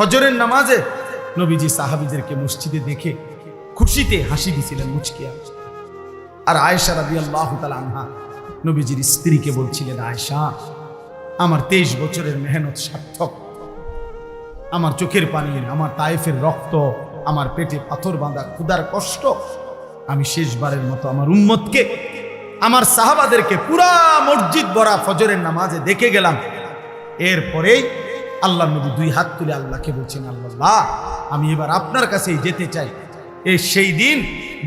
ফজরের নামাজে নবীজি সাহাবিদেরকে মসজিদে দেখে খুশিতে হাসি দিছিলেন মুচকিয়া। আর আয়েশা রাবি আল্লাহ আনহা নবীজির স্ত্রীকে বলছিলেন, আয়েশা, আমার তেইশ বছরের মেহনত সার্থক। আমার চোখের পানি আমার তায়েফের রক্ত, আমার পেটে পাথর বাঁধা ক্ষুদার কষ্ট, আমি শেষবারের মতো আমার উম্মতকে, আমার সাহাবাদেরকে পুরা মসজিদ ভরা ফজরের নামাজে দেখে গেলাম। এরপরেই আল্লাহ নবী দুই হাত তুলে আল্লাহকে বলছেন, আল্লাহ আমি এবার আপনার কাছেই যেতে চাই। এ সেই দিন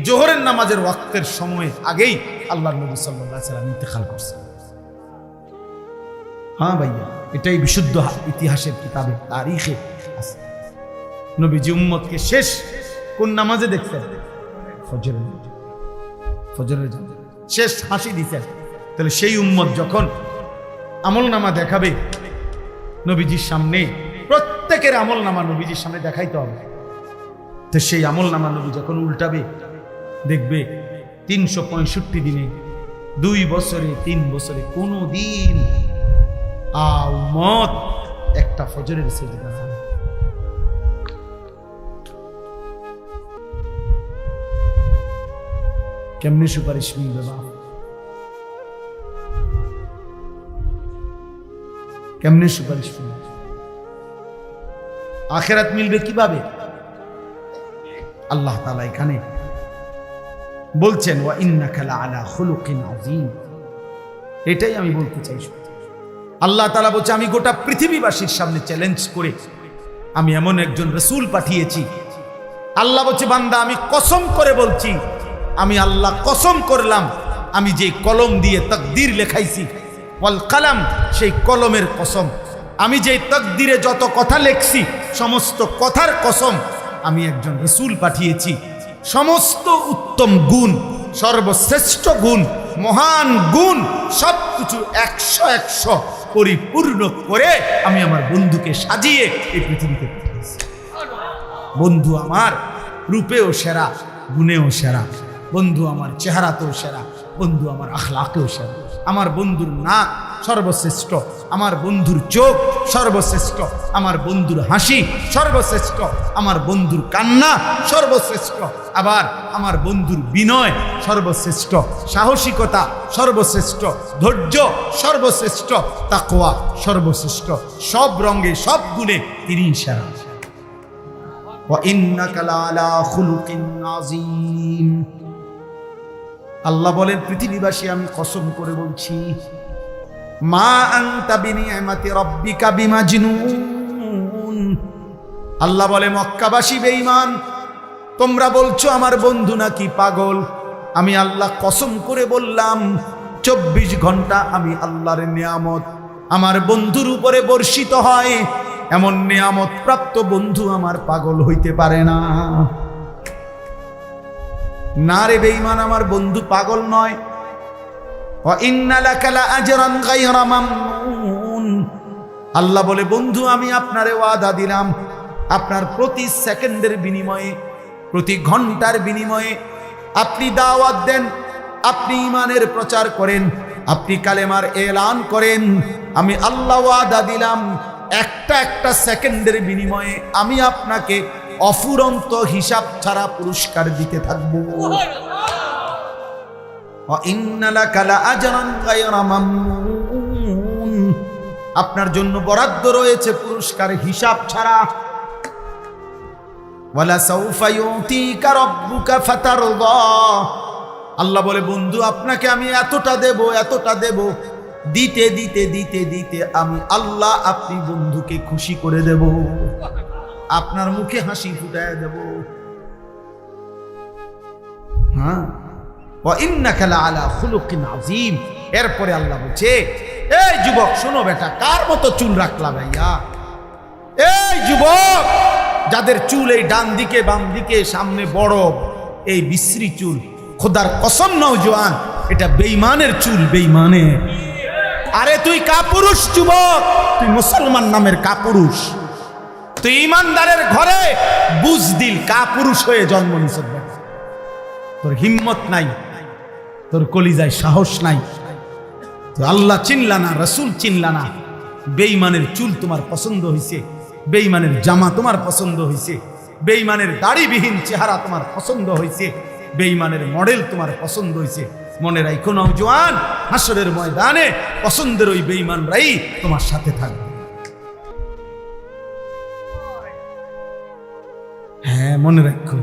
জোহরের নামাজের ওয়াক্তের সময় আগেই আল্লাহ নবী সাল্লাম ইন্তেকাল করছেন। হ্যাঁ ভাইয়া, এটাই বিশুদ্ধ ইতিহাসের কিতাবে তারিখে আছে। নবীজি উম্মতকে শেষ কোন নামাজে দেখছেন? ফজরের। ফজরের শেষ হাসি দিতেন তাহলে সেই উম্মত যখন আমল নামা দেখাবে নবীজির সামনে প্রত্যেকের আমল নামা নবীজির সামনে দেখাইতে হবে। তো সেই আমল নামা নবী যখন উল্টাবে, দেখবে তিনশো পঁয়ষট্টি দিনে, দুই বছরে, তিন বছরে কোনো দিন মত একটা ফজরের সেজদা কেমনে সুপারিশ মিলবে বাপ? কেমনে সুপারিশ মিলবে আখেরাত মিলবে কীভাবে? আল্লাহ তালা এখানে বলছেন, ওয়া ইন্নাকা আলা খুলুকিন আযীম। এটাই আমি বলতে চাই আল্লাহ তালা বলছে, আমি গোটা পৃথিবীবাসীর সামনে চ্যালেঞ্জ করে আমি এমন একজন রসুল পাঠিয়েছি। আল্লাহ বলছে, বান্দা, আমি কসম করে বলছি, আমি আল্লাহ কসম করলাম, আমি যে কলম দিয়ে তকদির লেখাইছি ওয়াল কালাম, সেই কলমের কসম। আমি যে তকদিরে যত কথা লেখছি, সমস্ত কথার কসম আমি একজন রসুল পাঠিয়েছি। সমস্ত উত্তম গুণ, সর্বশ্রেষ্ঠ গুণ, মহান গুণ সব কিছু একশো একশো পরিপূর্ণ করে আমি আমার বন্ধুকে সাজিয়ে এই পৃথিবীতে বন্ধু আমার, রূপেও সেরা, গুণেও সেরা। বন্ধু আমার চেহারাতেও সেরা। বন্ধু আমার আখলাকেও সেরা। আমার বন্ধুর নাক সর্বশ্রেষ্ঠ আমার বন্ধুর চোখ সর্বশ্রেষ্ঠ আমার বন্ধুর হাসি সর্বশ্রেষ্ঠ আমার বন্ধুর কান্না সর্বশ্রেষ্ঠ আবার আমার বন্ধুর বিনয় সর্বশ্রেষ্ঠ সাহসিকতা সর্বশ্রেষ্ঠ ধৈর্য সর্বশ্রেষ্ঠ তাকোয়া সর্বশ্রেষ্ঠ সব রঙে সব গুণে তিনি সেরা وإنك لعلى خلق عظيم আল্লাহ বলেন, পৃথিবীবাসী, আমি কসম করে বলছি, মা আনতা বিনিয়ামাতি রাব্বিকা বিমাজনুন। আল্লাহ বলে, মক্কাবাসী বেঈমান, তোমরা বলছো আমার বন্ধু নাকি পাগল? আমি আল্লাহ কসম করে বললাম, চব্বিশ ঘণ্টা আমি আল্লাহর নিয়ামত, আমার বন্ধুর উপরে বর্ষিত হয়, এমন নিয়ামত প্রাপ্ত বন্ধু আমার পাগল হইতে পারে না। না রে বেঈমান, আমার বন্ধু পাগল নয়। আল্লাহ বলে, বন্ধু, আমি আপনারে ওয়াদা দিলাম, আপনার প্রতি সেকেন্ডের বিনিময়ে, প্রতি ঘণ্টার বিনিময়ে আপনি দাওয়াত দেন, আপনি ইমানের প্রচার করেন, আপনি কালেমার এলান করেন। আমি আল্লাহ ওয়াদা দিলাম, একটা একটা সেকেন্ডের বিনিময়ে আমি আপনাকে অফুরন্ত হিসাব ছাড়া পুরস্কার দিতে থাকব। আপনার জন্য বরাদ্দ রয়েছে পুরস্কার হিসাব ছাড়া। আল্লাহ বলে, বন্ধু, আপনাকে আমি এতটা দেব এতটা দেব। দিতে দিতে দিতে দিতে আমি আল্লাহ আপনি বন্ধুকে খুশি করে দেব। আপনার মুখে হাসি ফুটায় দেব। হ্যাঁ? লাআলা খুলুকিন আযীম। এরপরে আল্লাহ বলছে, এই যুবক, শোনো বেটা, কার মতো চুল রাখলা ভাইয়া? এই যুবক, যাদের চুল এই ডান দিকে, বাম দিকে, সামনে বড়, এই বিশ্রী চুল, খোদার কসম নওজোয়ান এটা বেইমানের চুল বেইমানের আরে তুই কাপুরুষ যুবক, তুই মুসলমান নামের কাপুরুষ। তুই ইমানদারের ঘরে বুঝদিল কাপুরুষ হয়ে জন্ম নিছ। তোর হিম্মত নাই, তোর কলিজায় সাহস নাই। তো আল্লাহ চিনলা না, রসুল চিনলা না। বেইমানের চুল তোমার পছন্দ হয়েছে বেইমানের জামা তোমার পছন্দ হয়েছে বেঈমানের দাড়িবিহীন চেহারা তোমার পছন্দ হয়েছে বেঈমানের মডেল তোমার পছন্দ হয়েছে মনে রাখো নওজোয়ান হাসরের ময়দানে পছন্দের ওই বেঈমানরাই তোমার সাথে থাকবে। মনে রাখো।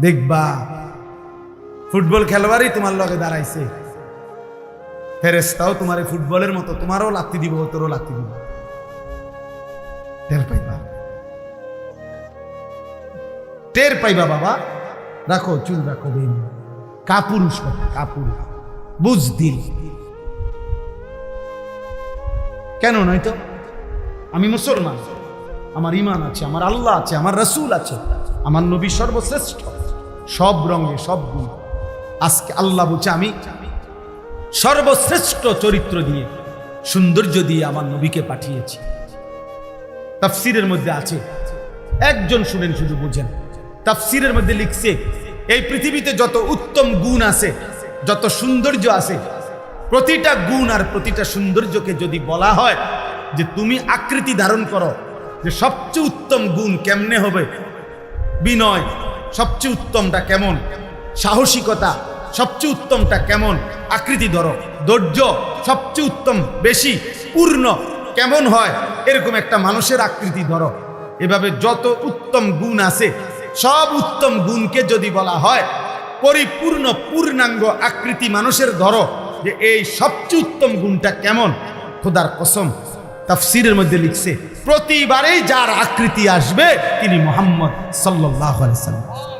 দেখবা, ফুটবল খেলোয়াড়ই তোমার লগে দাঁড়াইছে। ফেরেস্তাও তোমার ফুটবলের মতো, তোমারও লাত্তি দিব, তোরও লাত্তি দিব। টের পাইবা? টের পাইবা বাবা? রাখো, চুল রাখো, বেন। কাপুরুষ কথা কাপুরুষ। বুঝ দিল। কেন নয়তো? আমি মুসলমান। আমার ইমান আছে, আমার আল্লাহ আছে, আমার রসুল আছে, আমার নবী সর্বশ্রেষ্ঠ। সব রঙে, সব গুণ। আজকে আল্লাহ বলছে, আমি সর্বশ্রেষ্ঠ চরিত্র দিয়ে সৌন্দর্য দিয়ে আমার নবীকে পাঠিয়েছি। তাফসিরের মধ্যে আছে, একজন শুনেন, শুধু বুঝেন। তাফসিরের মধ্যে লিখছে, এই পৃথিবীতে যত উত্তম গুণ আছে, যত সৌন্দর্য আছে, প্রতিটা গুণ আর প্রতিটা সৌন্দর্যকে যদি বলা হয় যে তুমি আকৃতি ধারণ করো যে সবচেয়ে উত্তম গুণ কেমনে হবে? বিনয়, সবচেয়ে উত্তমটা কেমন? সাহসিকতা, সবচেয়ে উত্তমটা কেমন? আকৃতি ধরো। ধৈর্য, সবচেয়ে উত্তম, বেশি, পূর্ণ, কেমন হয়? এরকম একটা মানুষের আকৃতি ধরো। এভাবে যত উত্তম গুণ আছে, সব উত্তম গুণকে যদি বলা হয়, পরিপূর্ণ, পূর্ণাঙ্গ আকৃতি মানুষের ধরো, যে এই সবচেয়ে উত্তম গুণটা কেমন? খোদার কসম, তাফসিরের মধ্যে লিখছে প্রতিবারেই যার আকৃতি আসবে, তিনি মোহাম্মদ সাল্লাহ সাল্লাম।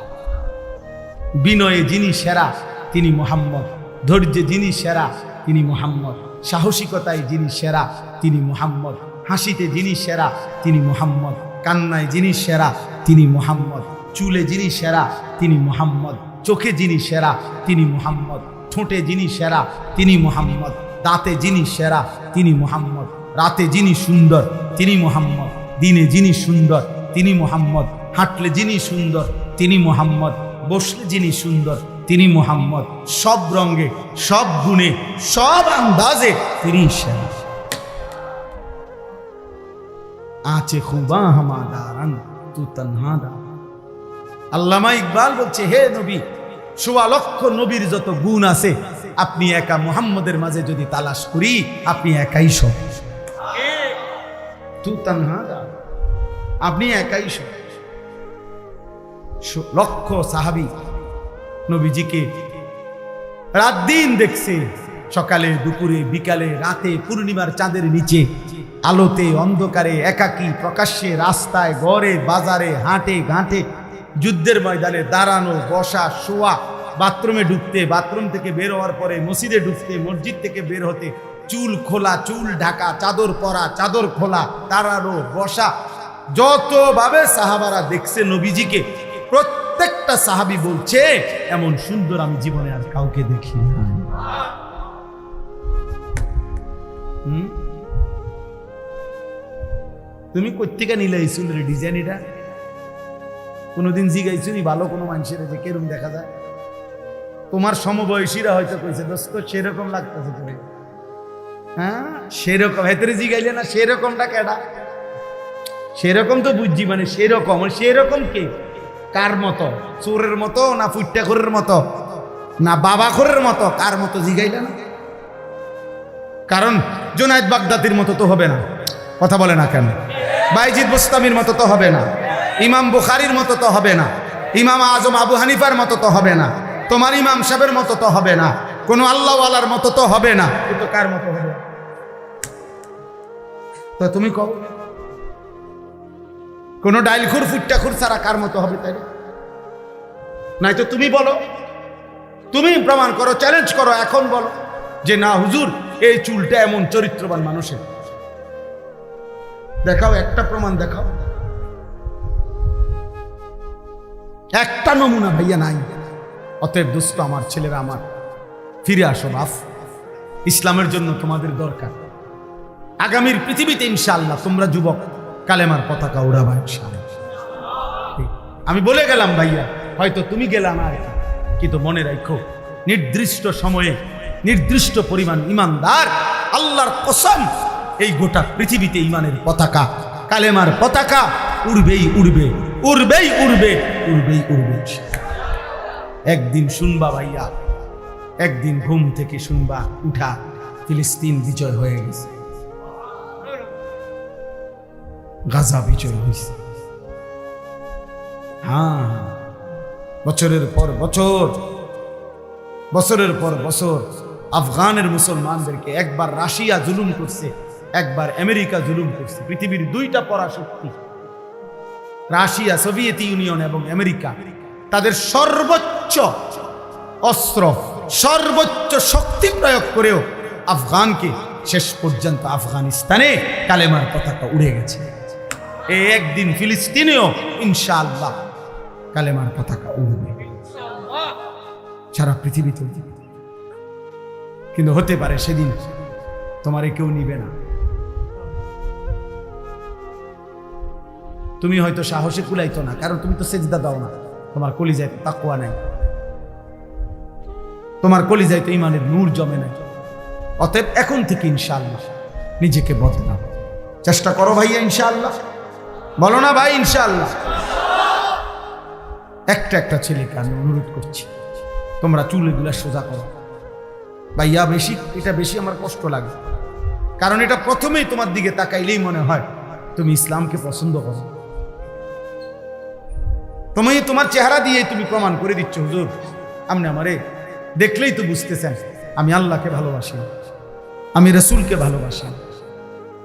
বিনয়ে যিনি সেরা, তিনি মোহাম্মদ। ধৈর্যে যিনি সেরা, তিনি মোহাম্মদ। সাহসিকতায় যিনি সেরা, তিনি মোহাম্মদ। হাসিতে যিনি সেরা, তিনি মোহাম্মদ। কান্নায় যিনি সেরা, তিনি মোহাম্মদ। চুলে যিনি সেরা, তিনি মোহাম্মদ। চোখে যিনি সেরা, তিনি মোহাম্মদ। ঠোঁটে যিনি সেরা, তিনি মোহাম্মদ। দাঁতে যিনি সেরা, তিনি মোহাম্মদ। রাতে যিনি সুন্দর, তিনি মোহাম্মদ। দিনে যিনি সুন্দর, তিনি মোহাম্মদ। হাঁটলে যিনি সুন্দর, তিনি মোহাম্মদ। বসলে যিনি সুন্দর, তিনি মোহাম্মদ। সব রঙে, সব গুণে, সব আন্দাজে তিনি সেরা। আছে খুবা হামাদারান, তু তন্হাদা আল্লামা ইকবাল বলছে, হে নবী, সোয়া নবীর যত গুণ আছে, আপনি একা মুহাম্মদের মাঝে যদি তালাশ করি, আপনি একাই সব। তু তন্হাদা আপনি একাই লক্ষ সাহাবি নবীজিকে রাত দিন দেখছে সকালে দুপুরে বিকালে রাতে পূর্ণিমার চাঁদের নিচে আলোতে অন্ধকারে একাকী প্রকাশ্যে রাস্তায় গড়ে বাজারে হাটে ঘাটে যুদ্ধের ময়দানে দাঁড়ানো বসা শোয়া বাথরুমে ঢুকতে বাথরুম থেকে বের হওয়ার পরে মসজিদে ঢুকতে মসজিদ থেকে বের হতে চুল খোলা, চুল ঢাকা, চাদর পরা, চাদর খোলা দাঁড়ানো বসা। যতভাবে সাহাবারা দেখছে নবীজিকে, প্রত্যেকটা সাহাবি বলছে, এমন সুন্দর আমি জীবনে আর কাউকে দেখি তুমি কোথেকে নিলে এই চুলের ডিজাইন এটা? কোনোদিন জিগাইছো নি ভালো কোনো মানুষের যে কেরম দেখা যায়? তোমার সমবয়সীরা হয়তো কইছে, দোস্ত, সেরকম লাগতেছে তুমি হ্যাঁ? সেরকম হেতরে জিগাইলে না সেরকমটা কেডা? সেরকম তো বুঝছি মানে সেরকম মানে সেরকম কে? কার মতো? চোরের মতো না ফুট্টাখোরের মতো? না বাবাখোরের মতো? কার মতো জিগাইলে না? কারণ জোনায়দ বাগদাদির মতো তো হবে না। কথা বলে না কেন? বাইজিদ বুস্তামির মতো তো হবে না। ইমাম বুখারির মতো তো হবে না। ইমাম আজম আবু হানিফার মতো তো হবে না। তোমার ইমাম সাহেবের মতো তো হবে না। কোনো আল্লাহওয়ালার মতো তো হবে না। কিন্তু কার মতো হবে? তো তুমি কও। কোনো ডাইলখুর ফুট্টাখুর ছাড়া কার মতো হবে তাই? নাই তো তুমি বলো। তুমি প্রমাণ করো চ্যালেঞ্জ করো এখন বলো যে না হুজুর এই চুলটা এমন চরিত্রবান মানুষের। দেখাও একটা প্রমাণ দেখাও। একটা নমুনা ভাইয়া নাই। অতএব দুষ্ট আমার ছেলেরা আমার ফিরে আসো বাফ ইসলামের জন্য তোমাদের দরকার। আগামীর পৃথিবীতে ইনশাল্লাহ তোমরা যুবক কালেমার পতাকা উড়াবা ইনশাআল্লাহ। আমি বলে গেলাম, ভাইয়া, হয়তো তুমি গেলাম আর কি। কিন্তু মনে রাখো, নির্দিষ্ট সময়ে নির্দিষ্ট পরিমাণ ইমানদার আল্লাহর কসম এই গোটা পৃথিবীতে ইমানের পতাকা, কালেমার পতাকা উড়বেই উড়বে উড়বেই উড়বে উড়বেই উড়বে একদিন শুনবা, ভাইয়া একদিন ঘুম থেকে শুনবা, উঠা, ফিলিস্তিন বিজয় হয়ে গেছে। গাজা বিজয় হয়েছে হ্যাঁ বছরের পর বছর, বছরের পর বছর আফগানের মুসলমানদেরকে একবার রাশিয়া জুলুম করছে, একবার আমেরিকা জুলুম করছে, পৃথিবীর দুইটা পরাশক্তি, রাশিয়া, সোভিয়েত ইউনিয়ন এবং আমেরিকা, তাদের সর্বোচ্চ অস্ত্র সর্বোচ্চ শক্তি প্রয়োগ করেও আফগানকে শেষ পর্যন্ত আফগানিস্তানে কালেমার পতাকা উড়ে গেছে। একদিন ফিলিস্তিনেও ইনশাআল্লাহ কালেমার পতাকা উড়বে। সারা পৃথিবীতে কিন্তু হতে পারে সেদিন তোমারে কেউ নিবে না। তুমি হয়তো সাহসে কুলাইতো না, কারণ তুমি তো সেজদা দাও না। তোমার কলিজায় তাকুয়া নাই। তোমার কলিজায় তো ইমানের নূর জমে নাই অতএব এখন থেকে ইনশাআল্লাহ নিজেকে বদলাও চেষ্টা করো ভাইয়া ইনশাআল্লাহ। বলো না ভাই ইনশাআল্লাহ। একটা একটা ছেলেকে আমি অনুরোধ করছি, তোমরা চুলগুলা সোজা করো। ভাইয়া বেশি, এটা বেশি আমার কষ্ট লাগে। কারণ এটা প্রথমেই তোমার দিকে তাকাইলেই মনে হয় তুমি ইসলামকে পছন্দ করো। তুমি তোমার চেহারা দিয়ে তুমি প্রমাণ করে দিচ্ছ, হুজুর। আপনি আমারে দেখলেই তো বুঝতেছেন, আমি আল্লাহকে ভালোবাসি, আমি রসুলকে ভালোবাসি,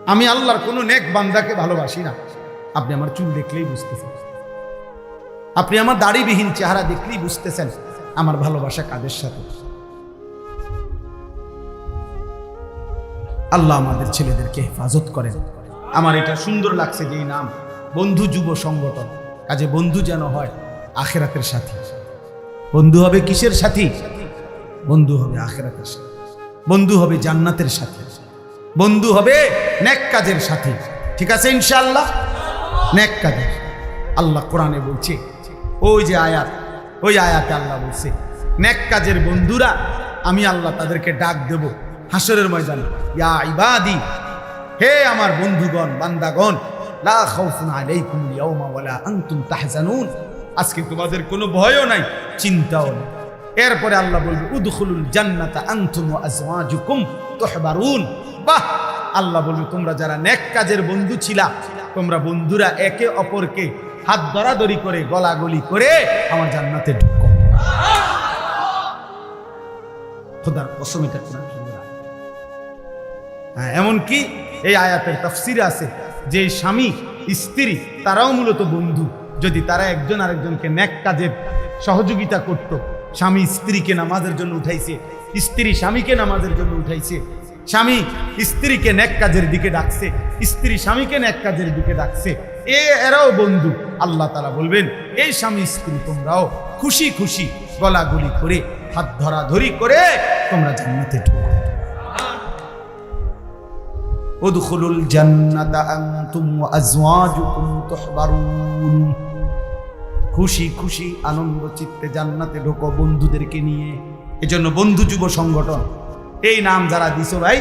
আমি আল্লাহর কোনো নেক বান্দাকে ভালোবাসি না। আপনি আমার চুল দেখলেই বুঝতেছেন। আপনি আমার দাড়িবিহীন চেহারা দেখলেই বুঝতেছেন আমার ভালোবাসা কাদের সাথে। আল্লাহ আমাদের ছেলেদেরকে হেফাজত করেন। আমার এটা সুন্দর লাগছে যে নাম, বন্ধু যুব সংগঠন। কাজে বন্ধু যেন হয়, আখেরাতের সাথী। বন্ধু হবে কিসের সাথী? বন্ধু হবে আখেরাতের সাথে। বন্ধু হবে জান্নাতের সাথে। বন্ধু হবে নেক কাজের সাথে। ঠিক আছে ইনশাআল্লাহ? নেক কাজের আল্লাহ কোরআনে বলছে, ওই যে আয়াত, ওই আয়াতে আল্লাহ বলছে, নেক কাজের বন্ধুরা, আমি আল্লাহ তাদেরকে ডাক দেব হাসরের ময়দানে। ইয়া ইবাদি, হে আমার বন্ধুগণ, বান্দাগণ, লা খাউফুন আলাইকুম ইয়াউমা ওয়ালা আনতুম তাহজানুন। আজকে তোমাদের কোনো ভয়ও নাই, চিন্তাও নেই। এরপরে আল্লাহ বলবে, উদখুলুল জান্নাতা আনতুম ওয়া আজওয়াজুকুম তুহবারুন। বাহ! আল্লাহ বলবে, তোমরা যারা নেক কাজের বন্ধু ছিলা, তোমরা বন্ধুরা একে অপরকে হাত ধরাধরি করে, গলাগলি করে আমার জান্নাতে ঢুকো। খোদার কসম, এটা। হ্যাঁ এমনকি এই আয়াতের তাফসিরে আছে যে স্বামী, স্ত্রী, তারাও মূলত বন্ধু। যদি তারা একজন আরেকজনকে ন্যাক কাজের সহযোগিতা করত স্বামী স্ত্রীকে নামাজের জন্য উঠাইছে স্ত্রী স্বামীকে নামাজের জন্য উঠাইছে স্বামী স্ত্রীকে ন্যাক কাজের দিকে ডাকছে স্ত্রী স্বামীকে ন্যাক কাজের দিকে ডাকছে এ এরাও বন্ধু আল্লাহ তালা বলবেন এই স্বামী স্ত্রী তোমরাও খুশি খুশি গলাগলি করে হাত ধরাধরি করে তোমরা জান্নাতে ঢুকো ادخلوا الجنة أنتم وأزواجكم تحبرون খুশি খুশি আনন্দ চিত্তে জান্নাতে ঢোকো বন্ধুদেরকে নিয়ে। এজন্য বন্ধু যুব সংগঠন, এই নাম যারা দিছো ভাই,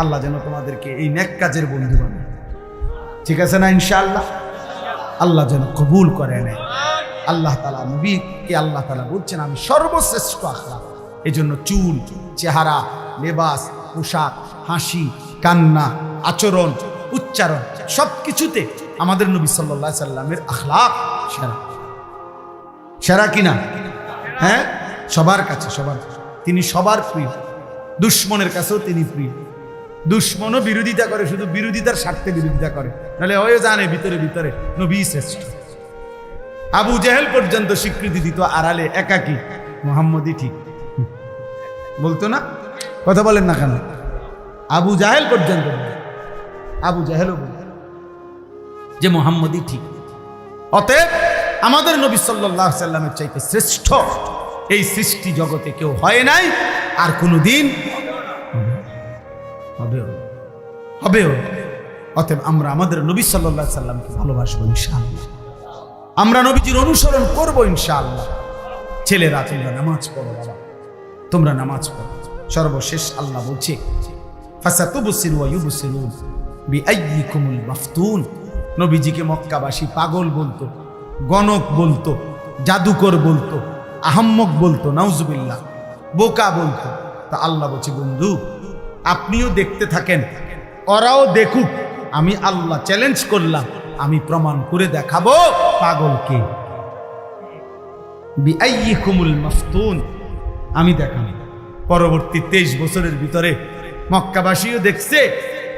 আল্লাহ যেন তোমাদেরকে এই নেক কাজের বন্ধু বানায়। ঠিক আছে না ইনশাআল্লাহ? আল্লাহ যেন কবুল করে নেয়। আল্লাহ তালা নবীকে আল্লাহ তালা বলছেন, আমি সর্বশ্রেষ্ঠ আখলা এই জন্য চুল, চেহারা, লেবাস, পোশাক, হাসি, কান্না, আচরণ, উচ্চারণ সব কিছুতে আমাদের নবী সাল্লাহ সাল্লামের আখলাক সেরা। সেরা কিনা? হ্যাঁ? সবার কাছে, সবার তিনি সবার প্রিয়। দুশ্মনের কাছেও তিনি প্রিয়। দুশ্মনও বিরোধিতা করে, শুধু বিরোধিতার স্বার্থে বিরোধিতা করে। নাহলে ওই জানে, ভিতরে ভিতরে। নবী শ্রেষ্ঠ। আবু জেহেল পর্যন্ত স্বীকৃতি দিত আড়ালে একাকি। মোহাম্মদই ঠিক। বলতো না? কথা বলেন না কেন? আবু জাহেল পর্যন্ত আবু জাহেলও যে মোহাম্মদই ঠিক। অতএব আমাদের নবী সাল্লাহ সাল্লামের চাইতে শ্রেষ্ঠ। এই সৃষ্টি জগতে কেউ হয় নাই, আর কোনো দিন হবেও হবেও অতএব আমরা আমাদের নবী সাল্লাহ সাল্লামকে ভালোবাসবো ইনশাআল্লাহ। আমরা নবীজির অনুসরণ করব ইনশাআল্লাহ। ছেলেরা, তোমরা নামাজ পড়ো বাবা। তোমরা নামাজ পড়ো। সর্বশেষ আল্লাহ বলছে নবীজিকে মক্কাবাসী পাগল বলতো। গণক বলতো, জাদুকর বলতো, আহাম্মক বলতো, নাউজুবিল্লাহ, বোকা বলতো। তা আল্লাহ বলছে, বন্ধু, আপনিও দেখতে থাকেন, ওরাও দেখুক, আমি আল্লাহ চ্যালেঞ্জ করলাম, আমি প্রমাণ করে দেখাবো পাগলকে। আমি দেখাম পরবর্তী তেইশ বছরের ভিতরে মক্কাবাসীও দেখছে,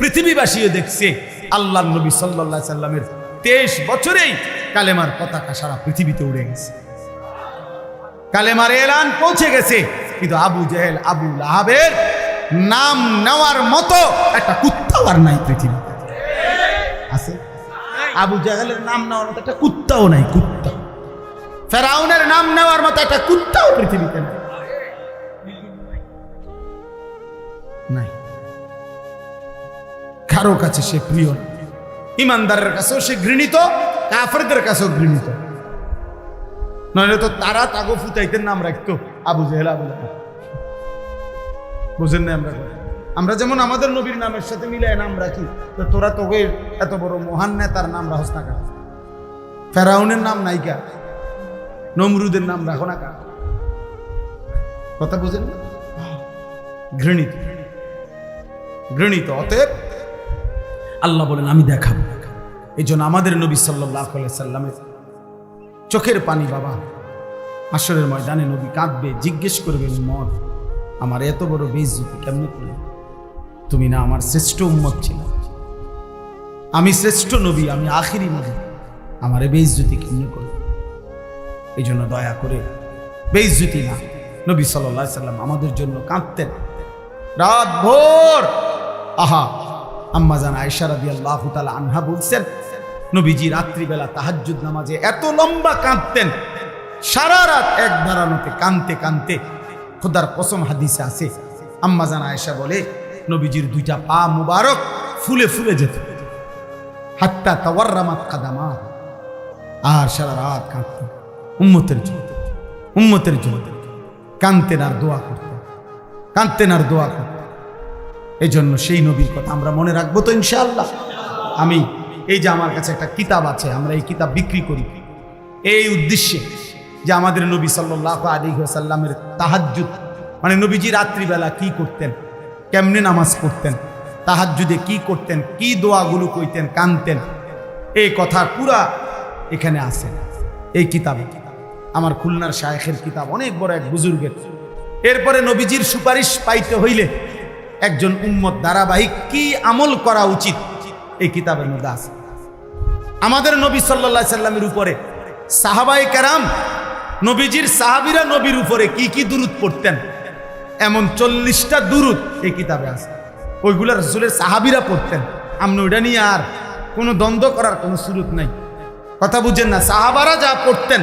পৃথিবীবাসীও দেখছে আল্লাহ নবী সাল্লাহ সাল্লামের তেইশ বছরেই কালেমার পতাকা সারা পৃথিবীতে উড়ে গেছে। কালেমার এলান পৌঁছে গেছে, কিন্তু আবু জেহেল, আবু লাহাবের নাম নেওয়ার মতো একটা কুত্তাও আর নাই পৃথিবীতে। আছে? আবু জাহেলের নাম নেওয়ার মতো একটা কুত্তাও নাই, কুত্তা। ফেরাউনের নাম নেওয়ার মতো একটা কুত্তাও পৃথিবীতে নাই। নাই। কারও কাছে সে প্রিয় না। ইমানদারের কাছেও সে ঘৃণিত, কাফেরদের কাছেও ঘৃণিত। নইলে তো তারা তাগো ফুতাইতেন নাম রাখতো, আবু জেহেল, আবু বুঝেন না আমরা? আমরা যেমন আমাদের নবীর নামের সাথে মিলাই নাম রাখি, তো তোরা তোকে এত বড় মহান নেতার নাম রাখস না কা ফেরাউনের নাম নাইকা নমরুদের নাম রাখো না কার কথা বুঝেন না? ঘৃণিত। ঘৃণিত, অতএব আল্লাহ বলেন, আমি দেখাবো। এই জন্য আমাদের নবী সাল্লাহ সাল্লামের চোখের পানি, বাবা আসরের ময়দানে নবী কাঁদবে, জিজ্ঞেস করবে মত আমার এত বড় বেইজ্জতি কেমনে করে তুমি না আমার শ্রেষ্ঠ উম্মত ছিল। আমি শ্রেষ্ঠ নবী, আমি আখিরি নবী, আমার বেইজ্জতি কেমনে করলে? এই জন্য দয়া করে বেইজ্জতি না। নবী সাল্লাহ সাল্লাম আমাদের জন্য কাঁদতেন। রাত ভোর, আহা আম্মা জান আয়সা রাদি আল্লাহ আনহা বলছেন, নবীজি রাত্রিবেলা তাহাজ্জুদ নামাজে এত লম্বা কাঁদতেন, সারা রাত এক দাঁড়ানোতে কাঁদতে কানতে খোদার কসম হাদিসে আছে। আম্মা জান আয়সা বলে, নবীজির দুইটা পা মুবারক ফুলে ফুলে যেত। হাত্তা তাওয়ার্রামাত কাদামা, আর সারা রাত কাঁদতেন। উম্মতের জন্য উম্মতের জন্য। কানতেন আর দোয়া করতেন। কাঁদতেন আর দোয়া করতেন। এই জন্য সেই নবীর কথা আমরা মনে রাখব তো ইনশাআল্লাহ। আমি, এই যে আমার কাছে একটা কিতাব আছে, আমরা এই কিতাব বিক্রি করি। এই উদ্দেশ্যে যে আমাদের নবী সাল্লাহ আলী সাল্লামের তাহাজ্জুদ মানে নবীজি রাত্রিবেলা কি করতেন, কেমনে নামাজ পড়তেন, তাহাজ্জুদে কি করতেন, কি দোয়াগুলো কইতেন, কানতেন, এই কথা পুরা এখানে আছে। এই কিতাবে, আমার খুলনার শায়েখের কিতাব, অনেক বড় এক বুজুর্গের। এরপরে নবীজির সুপারিশ পাইতে হইলে একজন উম্মত ধারাবাহিক কি আমল করা উচিত? এই কিতাবের মধ্যে আছে। আমাদের নবী সাল্লা সাল্লামের উপরে সাহাবাই কেরাম, নবীজির সাহাবিরা নবীর উপরে কি কি দুরুদ পড়তেন? এমন চল্লিশটা দুরুদ এই কিতাবে আছে। ওইগুলো রসুলের সাহাবিরা পড়তেন। আপনি ওইটা নিয়ে আর কোনো দ্বন্দ্ব করার কোনো সুরুত নাই। কথা বুঝেন না, সাহাবারা যা পড়তেন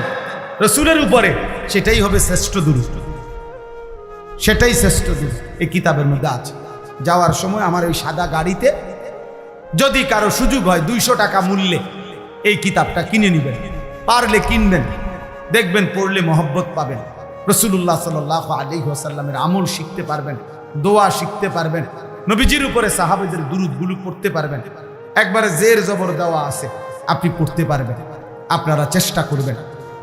রসুলের উপরে, সেটাই হবে শ্রেষ্ঠ দুরুদ। সেটাই শ্রেষ্ঠ দিন এই কিতাবের মধ্যে আছে। যাওয়ার সময় আমার ওই সাদা গাড়িতে যদি কারও সুযোগ হয় দুইশো টাকা মূল্যে এই কিতাবটা কিনে নেবেন। পারলে কিনবেন। দেখবেন পড়লে মহব্বত পাবেন। রসুল্লাহ সাল আলী ওসাল্লামের আমল শিখতে পারবেন, দোয়া শিখতে পারবেন, নবীজির উপরে সাহাবেদের দুরুদগুলো পড়তে পারবেন। একবারে জের জবর দেওয়া আছে, আপনি পড়তে পারবেন, আপনারা চেষ্টা করবেন।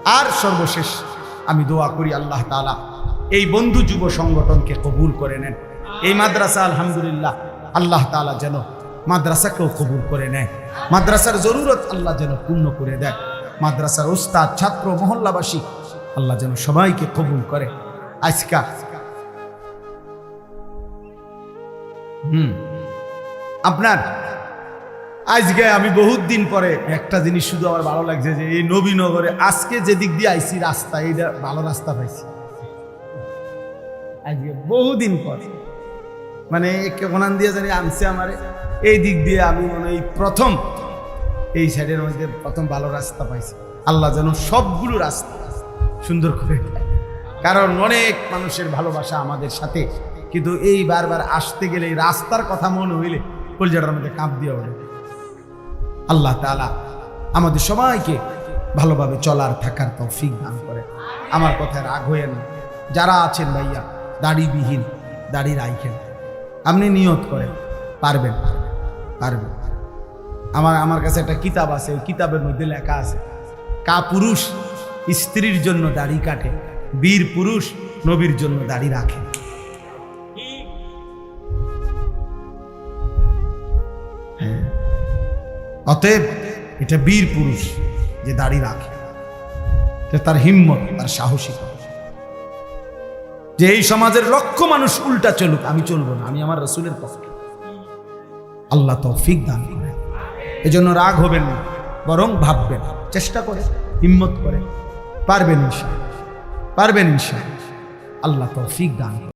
আর সর্বশেষ আমি দোয়া করি আল্লাহ তালা এই বন্ধু যুব সংগঠনকে কবুল করে নেন। এই মাদ্রাসা, আলহামদুলিল্লাহ, আল্লাহ তালা যেন মাদ্রাসাকেও কবুল করে নেয়। মাদ্রাসার জরুরত আল্লাহ যেন পূর্ণ করে দেয়। মাদ্রাসার ওস্তাদ, ছাত্র, মহল্লাবাসী, আল্লাহ যেন সবাইকে কবুল করে। আজকা হুম, আপনার, আজকে আমি বহুত দিন পরে একটা জিনিস শুধু আমার ভালো লাগছে যে এই নবীনগরে আজকে যে দিক দিয়ে আইছি রাস্তা, এইটা ভালো রাস্তা পাইছি। আজকে বহুদিন পর। মানে কোনান দিয়ে জানি আনছে আমার। এই দিক দিয়ে আমি মনে এই প্রথম এই সাইডের মধ্যে প্রথম ভালো রাস্তা পাইছি। আল্লাহ যেন সবগুলো রাস্তা সুন্দর করে কারণ অনেক মানুষের ভালোবাসা আমাদের সাথে। কিন্তু এই বারবার আসতে গেলে, এই রাস্তার কথা মনে হইলে কলজাটার মধ্যে কাঁপ দিয়ে ওঠে। আল্লাহ তালা আমাদের সবাইকে ভালোভাবে চলার থাকার তৌফিক দান করে। আমার কথায় রাগ হয়ে না। যারা আছেন ভাইয়া, দাড়িবিহীন, দাড়ি রাইখেন। আপনি নিয়ত করেন। পারবেন পারবেন আমার আমার কাছে একটা কিতাব আছে, ওই কিতাবের মধ্যে লেখা আছে, কা পুরুষ স্ত্রীর জন্য দাড়ি কাটে, বীর পুরুষ নবীর জন্য দাড়ি রাখে। হ্যাঁ। অতএব এটা বীর পুরুষ যে দাড়ি রাখে। তার হিম্মত, তার সাহসিকতা। যে এই সমাজের লক্ষ মানুষ উল্টা চলুক, আমি চলবো না, আমি আমার রসুলের পক্ষে আল্লাহ তৌফিক দান করে এজন্য রাগ হবেন না, বরং ভাববেন। চেষ্টা করে, হিম্মত করে। পারবেন ইনশা পারবেন ইনশা আল্লাহ তৌফিক দান